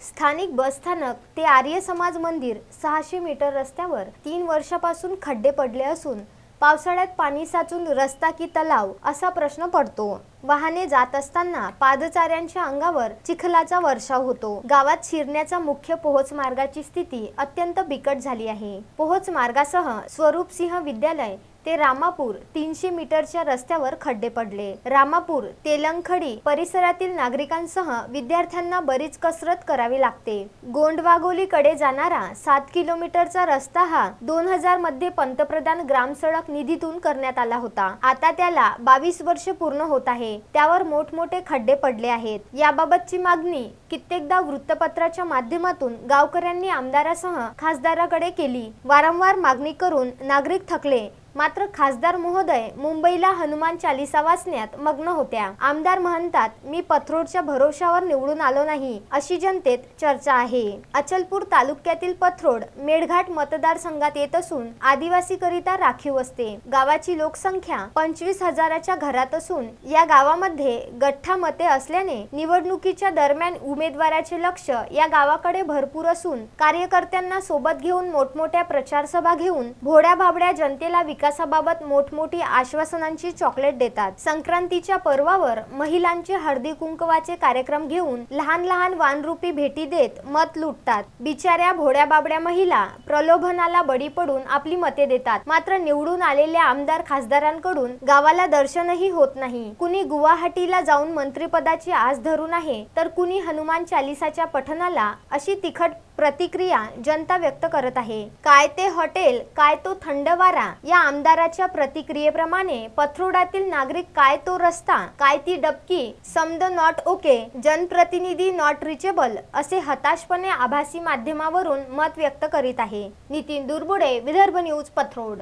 स्थानिक बसस्थानक ते आर्य समाज मंदिर सहाशे मीटर रस्त्यावर तीन वर्षापासून खड्डे पडले असून पावसाळ्यात पाणी साचून रस्ता की तलाव असा प्रश्न पडतो. वाहने जात असताना पादचाऱ्यांच्या अंगावर चिखलाचा वर्षाव होतो. गावात शिरण्याचा मुख्य पोहोच मार्गाची स्थिती अत्यंत बिकट झाली आहे. पोहोच मार्गासह स्वरूप सिंह विद्यालय ते रामापूर तीनशे मीटरच्या रस्त्यावर खड्डे पडले. रामापूर तेलंगखडी परिसरातील नागरिकांसह विद्यार्थ्यांना बरीच कसरत करावी लागते. गोंडवागोलीकडे जाणारा सात किलोमीटरचा रस्ता हा दोन हजारमध्ये पंतप्रधान ग्राम सडक निधीतून करण्यात आला होता. आता त्याला बावीस वर्ष पूर्ण होत आहे. त्यावर मोठमोठे खड्डे पडले आहेत. याबाबतची मागणी कित्येकदा वृत्तपत्राच्या माध्यमातून गावकऱ्यांनी आमदारासह खासदाराकडे केली. वारंवार मागणी करून नागरिक थकले. मात्र खासदार महोदय मुंबईला हनुमान चालिसा वाचण्यात मग्न होत्या. आमदार म्हणतात मी पथरोडच्या भरोशावर निवडून आलो नाही अशी जनतेत चर्चा आहे. अचलपूर तालुक्यातील पथरोड मेळघाट मतदारसंघात येत असून आदिवासीकरिता राखीव असते. गावाची लोकसंख्या पंचवीस हजाराच्या घरात असून या गावामध्ये गठ्ठा मते असल्याने निवडणुकीच्या दरम्यान उमेदवाराचे लक्ष या गावाकडे भरपूर असून कार्यकर्त्यांना सोबत घेऊन मोठमोठ्या प्रचारसभा घेऊन भोड्या भाबड्या जनतेला विकासाबाबत मोठमोठी आश्वासनांची चॉकलेट देतात. संक्रांतीच्या पर्वावर महिलांचे हळदी कुंकवाचे कार्यक्रम घेऊन लहान लहान वानरूपी भेटी देत मत लुटतात. बिचाऱ्या भोड्या बाबड्या महिला प्रलोभनाला बळी पडून आपली मते देतात. मात्र निवडून आलेल्या आमदार खासदारांकडून गावाला दर्शनही होत नाही. कुणी गुवाहाटीला जाऊन मंत्रिपदाची आस धरून आहे तर कुणी हनुमान चालिसाच्या पठनाला अशी तिखट प्रतिक्रिया जनता व्यक्त करत आहे. काय ते हॉटेल काय तो थंड वारा या आमदाराच्या प्रतिक्रियेप्रमाणे पथरोडातील नागरिक काय तो रस्ता काय ती डबकी समद नॉट ओके जनप्रतिनिधी नॉट रिचेबल असे हताशपणे आभासी माध्यमावरून मत व्यक्त करीत आहे. नितीन दुर्बुडे विदर्भ न्यूज पथरोड.